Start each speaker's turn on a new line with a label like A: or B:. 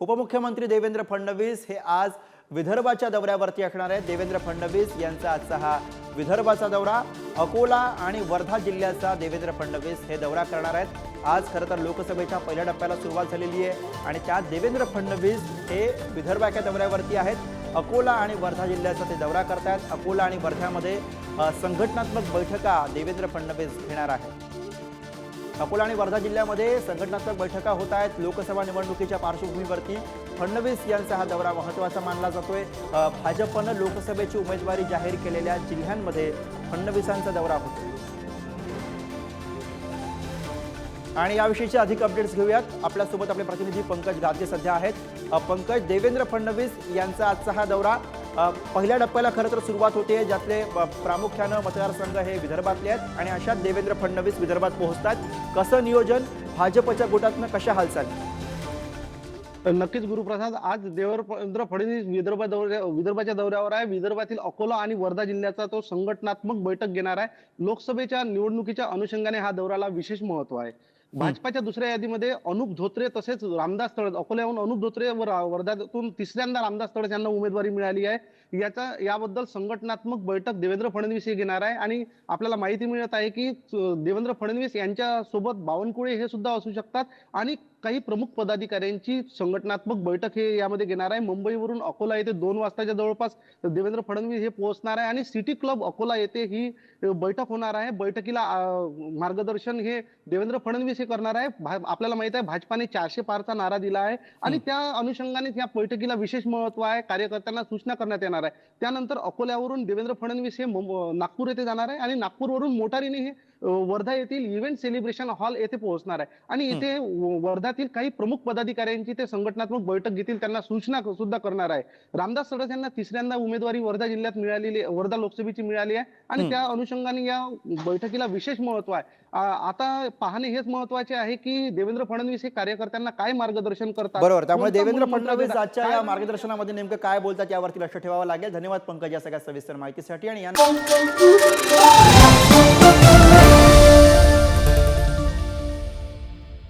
A: उपमुख्यमंत्री देवेंद्र फडणवीस हे आज विदर्भाच्या दौऱ्यावरती असणार आहेत. देवेंद्र फडणवीस यांचा आजचा हा विदर्भाचा दौरा अकोला आणि वर्धा जिल्ह्याचा देवेंद्र फडणवीस हे दौरा करणार आहेत. आज खरं तर लोकसभेच्या पहिल्या टप्प्याला सुरुवात झालेली आहे आणि त्यात देवेंद्र फडणवीस हे विदर्भाच्या दौऱ्यावरती आहेत. अकोला आणि वर्धा जिल्ह्याचा ते दौरा करतायत. अकोला आणि वर्ध्यामध्ये संघटनात्मक बैठका देवेंद्र फडणवीस घेणार आहेत. अकोला आणि वर्धा जिल्ह्यामध्ये संघटनात्मक बैठका होत आहेत. लोकसभा निवडणुकीच्या पार्श्वभूमीवरती फडणवीस यांचा हा दौरा महत्त्वाचा मानला जातोय. भाजपनं लोकसभेची उमेदवारी जाहीर केलेल्या जिल्ह्यांमध्ये फडणवीसांचा दौरा होतो आणि याविषयीचे अधिक अपडेट्स घेऊयात. आपल्यासोबत आपले प्रतिनिधी पंकज गादगे सध्या आहेत. पंकज देवेंद्र फडणवीस यांचा आजचा हा दौरा. पहिल्या टप्प्याला खरं तर सुरुवात होते ज्यातले प्रामुख्यानं मतदारसंघ हे विदर्भातले आहेत आणि अशात देवेंद्र फडणवीस विदर्भात पोहोचतात. कसं नियोजन भाजपच्या गोटातनं कशा हालचाली?
B: नक्कीच गुरुप्रसाद आज देवेंद्र फडणवीस विदर्भ दौऱ्या विदर्भाच्या दौऱ्यावर आहे. विदर्भातील अकोला आणि वर्धा जिल्ह्याचा तो संघटनात्मक बैठक घेणार आहे. लोकसभेच्या निवडणुकीच्या अनुषंगाने हा दौऱ्याला विशेष महत्त्व आहे. भाजपाच्या दुसऱ्या यादीमध्ये अनुप धोत्रे तसेच रामदास तळस अकोल्याहून अनुप धोत्रे व वर्ध्यातून तिसऱ्यांदा रामदास तळस यांना उमेदवारी मिळाली आहे. याचा याबद्दल संघटनात्मक बैठक देवेंद्र फडणवीस हे घेणार आहे. आणि आपल्याला माहिती मिळत आहे की देवेंद्र फडणवीस यांच्या सोबत बावनकुळे हे सुद्धा असू शकतात. आणि काही प्रमुख पदाधिकाऱ्यांची संघटनात्मक बैठक हे यामध्ये घेणार आहे. मुंबईवरून अकोला येथे दोन वाजताच्या जवळपास देवेंद्र फडणवीस हे पोहोचणार आहे. आणि सिटी क्लब अकोला येथे ही बैठक होणार आहे. बैठकीला मार्गदर्शन हे देवेंद्र फडणवीस हे करणार आहे. आपल्याला माहीत आहे भाजपाने चारशे पारचा नारा दिला आहे. आणि त्या अनुषंगाने या बैठकीला विशेष महत्त्व आहे. कार्यकर्त्यांना सूचना करण्यात येणार आहे. त्यानंतर अकोल्यावरून देवेंद्र फडणवीस हे नागपूर येथे जाणार आहे आणि नागपूरवरून मोटारीने हे वर्धा येथील इव्हेंट सेलिब्रेशन हॉल येथे पोहोचणार आहे. आणि इथे वर्धातील काही प्रमुख पदाधिकाऱ्यांची ते संघटनात्मक बैठक घेतील त्यांना सूचना सुद्धा करणार आहे. रामदास तडस यांना तिसऱ्यांदा उमेदवारी वर्धा जिल्ह्यात मिळालेली वर्धा लोकसभेची मिळाली आहे. आणि. त्या अनुषंगाने या बैठकीला विशेष महत्त्व आहे. आता पाहणे हेच महत्त्वाचे आहे की देवेंद्र फडणवीस हे कार्यकर्त्यांना काय मार्गदर्शन करतात?
A: बरोबर त्यामुळे देवेंद्र फडणवीस? आजच्या या मार्गदर्शनामध्ये नेमकं काय बोलतात यावरती लक्ष ठेवावं लागेल. धन्यवाद पंकज या सगळ्या सविस्तर माहितीसाठी आणि